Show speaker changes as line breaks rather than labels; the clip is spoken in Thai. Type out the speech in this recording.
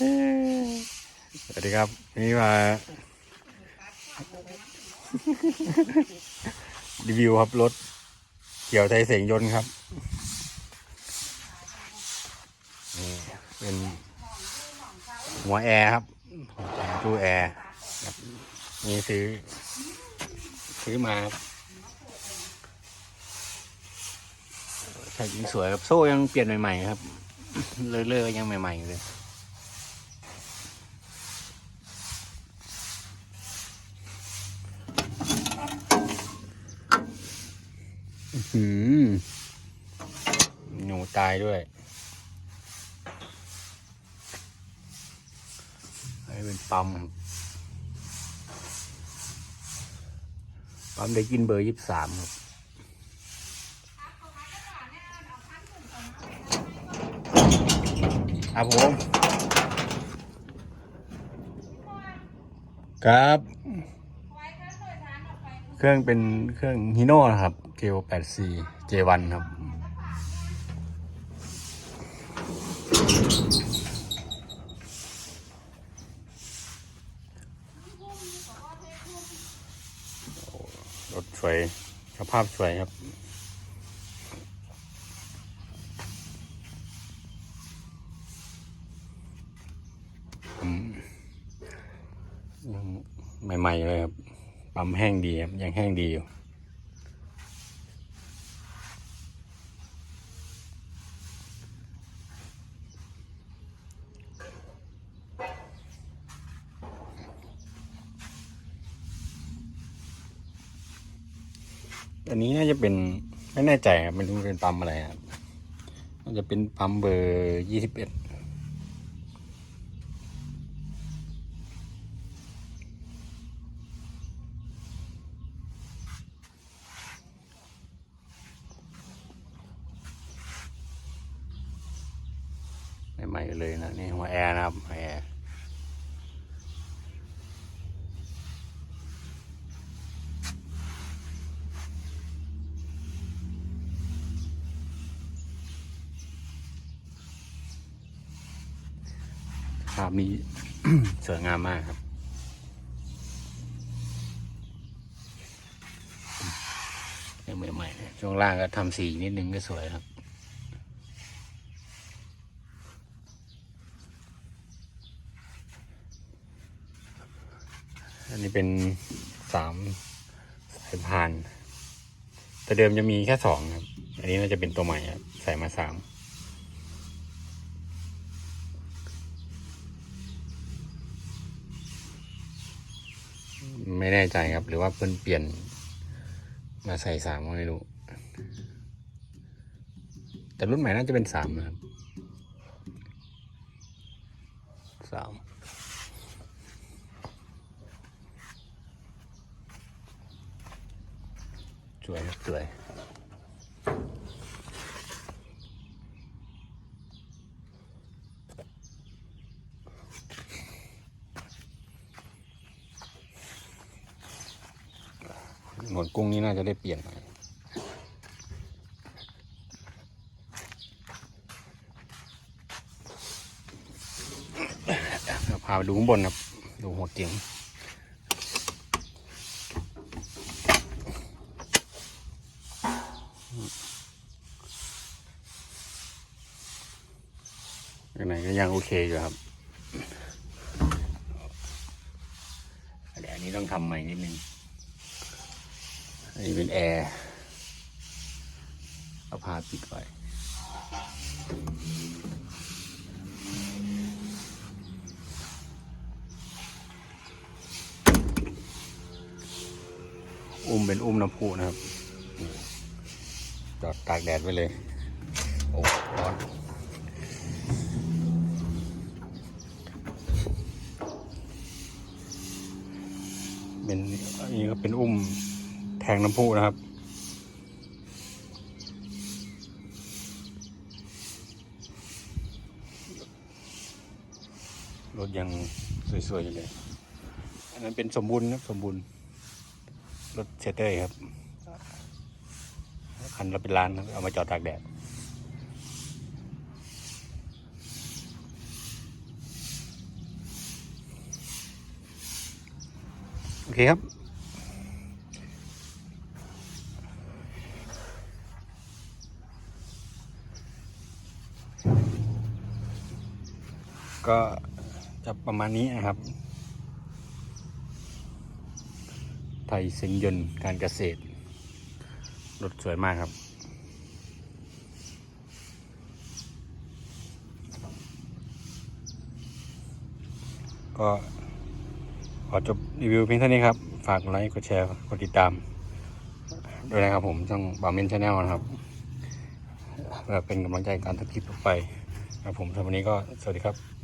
สวัสดีครับ นี่มารีวิวครับรถ เกี่ยวไทยเสียงยนต์ครับนี่เป็นหัวแอร์ครับตู้แอร์นี่ซื้อ ซื้อมาครับใช่สวยครับโซ่ยังเปลี่ยนใหม่ๆครับ เลอะๆยังใหม่ๆอยู่เลย หืมหนูตายด้วยอันนี้เป็นปั๊มปั๊มได้กินเบอร์ยี่สิบสามครับครับผม ครับ เครื่องเป็นเครื่องฮีโน่นะครับเกล84 J1 ครับ รถสวยสภาพสวยครับอืมยังใหม่ ๆ เลยครับ ปั๊มแห้งดีครับยังแห้งดีอยู่อันนี้น่าจะเป็นไม่แน่ใจครับไม่รู้เป็นปั๊มอะไรครับน่าจะเป็นปั๊มเบอร์ยี่สิบเอ็ด ใหม่ๆเลยนะนี่หัวแอร์นะครับหัวแอร์ภาพนี้สวยงามมากครับใหม่ๆช่วงล่างก็ทำสีนิดนึงก็สวยครับ อันนี้เป็นสามสายพาน แต่เดิมจะมีแค่สองครับ อันนี้น่าจะเป็นตัวใหม่ครับ ใส่มาสามไม่แน่ใจครับ หรือว่าเพิ่นเปลี่ยนมาใส่สามก็ไม่รู้ แต่รุ่นใหม่น่าจะเป็นสามนะครับสาม วยสวยหนวดกุ้งนี่น่าจะได้เปลี่ยนหน่อยพาไปดูข้างบนครับ ดูหัวเกียง ข้างในก็ยังโอเคอยู่ครับเดี๋ยวอันนี้ต้องทำใหม่นิดนึง อันนี้เป็นแอร์เอาผ้าปิดไว้อุ้มเป็นอุ้มน้ำพุนะครับ จอดตากแดดไว้เลย โอ้ร้อนเป็นอันนี้ก็เป็นอุ้มแทงน้ำพุนะครับรถยังสวยๆอยู่เลย อันนั้นเป็นสมบูรณ์ครับ สมบูรณ์ รถเซตเตอร์ครับ คันละเป็นร้านเอามาจอดตากแดดโอเคครับ ก็จะประมาณนี้นะครับ ไทยสิงยนต์การเกษตร รถสวยมากครับก็ขอจบรีวิวเพียงเท่านี้ครับ ฝากกดไลค์กดแชร์กดติดตาม ด้วยนะครับผมช่องบาเมนชาแนลนะครับเพื่อเป็นกำลังใจการทำคลิปต่อไปครับผมสำหรับวันนี้ก็สวัสดีครับ